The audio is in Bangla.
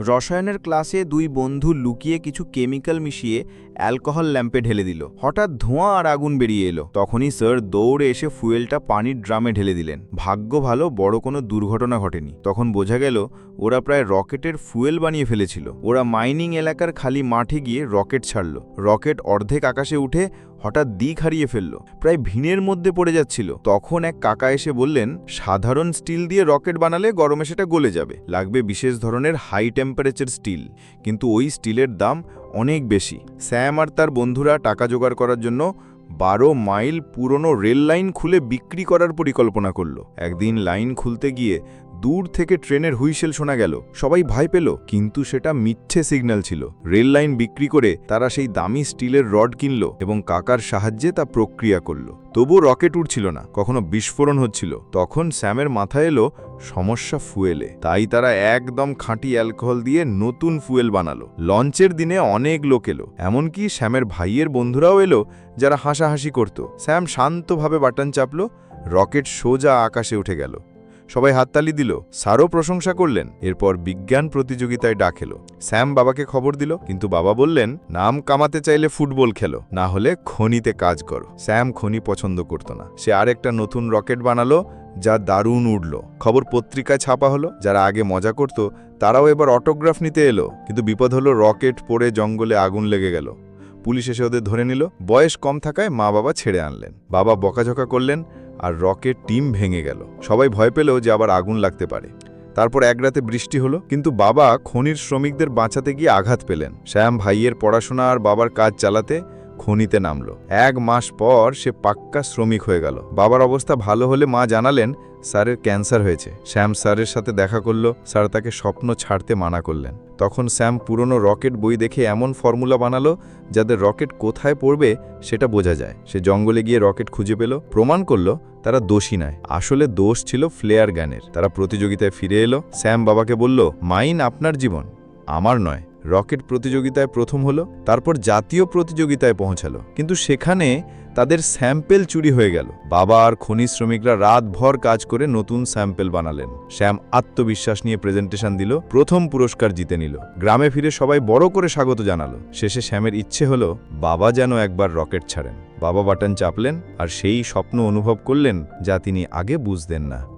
রসায়নের ক্লাসে দুই বন্ধু লুকিয়ে কিছু কেমিক্যাল মিশিয়ে অ্যালকোহল ল্যাম্পে ঢেলে দিল। হঠাৎ ধোঁয়া আর আগুন বেরিয়ে এলো। তখনই স্যার দৌড়ে এসে ফুয়েলটা পানির ড্রামে ঢেলে দিলেন। ভাগ্য ভালো বড় কোনো দুর্ঘটনা ঘটেনি। তখন বোঝা গেল, ওরা প্রায় রকেটের ফুয়েল বানিয়ে ফেলেছিল। ওরা মাইনিং এলাকার খালি মাঠে গিয়ে রকেট ছাড়ল। রকেট অর্ধেক আকাশে উঠে হঠাৎ দিক হারিয়ে ফেলল। প্রায় ভিনের মধ্যে পড়ে যাচ্ছিল। তখন এক কাকা এসে বললেন, সাধারণ স্টিল দিয়ে রকেট বানালে গরমে সেটা গলে যাবে। লাগবে বিশেষ ধরনের হাই টেম্পারেচার স্টিল। কিন্তু ওই স্টিলের দাম অনেক বেশি। স্যাম আর তার বন্ধুরা টাকা জোগাড় করার জন্য বারো মাইল পুরনো রেল লাইন খুলে বিক্রি করার পরিকল্পনা করল। একদিন লাইন খুলতে গিয়ে দূর থেকে ট্রেনের হুইসেল শোনা গেল। সবাই ভয় পেল, কিন্তু সেটা মিথ্যে সিগন্যাল ছিল। রেল লাইন বিক্রি করে তারা সেই দামি স্টিলের রড কিনল এবং কাকার সাহায্যে তা প্রক্রিয়া করল। তবু রকেট উঠছিল না, কখনো বিস্ফোরণ হচ্ছিল। তখন স্যামের মাথায় এলো, সমস্যা ফুয়েলে। তাই তারা একদম খাঁটি অ্যালকোহল দিয়ে নতুন ফুয়েল বানালো। লঞ্চের দিনে অনেক লোক এলো, এমনকি স্যামের ভাইয়ের বন্ধুরাও এলো, যারা হাসাহাসি করত। স্যাম শান্তভাবে বাটন চাপল, রকেট সোজা আকাশে উঠে গেল। সবাই হাততালি দিল। স্যারও প্রশংসা করলেন। এরপর বিজ্ঞান প্রতিযোগিতায় ডাকেলো স্যাম বাবাকে খবর দিল, কিন্তু বাবা বললেন, নাম কামাতে চাইলে ফুটবল খেলো, না হলে খনিতে কাজ করো। স্যাম খনি পছন্দ করত না। সে আরেকটা নতুন রকেট বানালো, যা দারুণ উড়ল। খবর পত্রিকায় ছাপা হলো, যারা আগে মজা করত, তারাও এবার অটোগ্রাফ নিতে এলো। কিন্তু বিপদ হলো, রকেট পড়ে জঙ্গলে আগুন লেগে গেল। পুলিশ এসে ওদের ধরে নিল। বয়স কম থাকায় মা বাবা ছেড়ে আনলেন। বাবা বকাঝকা করলেন আর রকের টিম ভেঙে গেল। সবাই ভয় পেল যে আবার আগুন লাগতে পারে। তারপর এক রাতে বৃষ্টি হলো, কিন্তু বাবা খনির শ্রমিকদের বাঁচাতে গিয়ে আঘাত পেলেন। শ্যাম ভাইয়ের পড়াশোনা আর বাবার কাজ চালাতে খনিতে নামল। এক মাস পর সে পাক্কা শ্রমিক হয়ে গেল। বাবার অবস্থা ভালো হলে মা জানালেন, স্যারের ক্যান্সার হয়েছে। শ্যাম স্যারের সাথে দেখা করল, স্যার তাকে স্বপ্ন ছাড়তে মানা করলেন। তখন স্যাম পুরনো রকেট বই দেখে এমন ফর্মুলা বানালো, যাদের রকেট কোথায় পড়বে সেটা বোঝা যায়। সে জঙ্গলে গিয়ে রকেট খুঁজে পেল, প্রমাণ করল তারা দোষী নয়। আসলে দোষ ছিল ফ্লেয়ার গানের তারা প্রতিযোগিতায় ফিরে এলো। স্যাম বাবাকে বলল, মাইন আপনার জীবন, আমার নয়। রকেট প্রতিযোগিতায় প্রথম হলো, তারপর জাতীয় প্রতিযোগিতায় পৌঁছালো। কিন্তু সেখানে তাদের স্যাম্পেল চুরি হয়ে গেল। বাবা আর খনি শ্রমিকরা রাতভর কাজ করে নতুন স্যাম্পেল বানালেন। শ্যাম আত্মবিশ্বাস নিয়ে প্রেজেন্টেশন দিল, প্রথম পুরস্কার জিতে নিল। গ্রামে ফিরে সবাই বড় করে স্বাগত জানালো। শেষে শ্যামের ইচ্ছে হলো, বাবা যেন একবার রকেট ছাড়েন। বাবা বাটন চাপলেন আর সেই স্বপ্ন অনুভব করলেন যা তিনি আগে বুঝতেন না।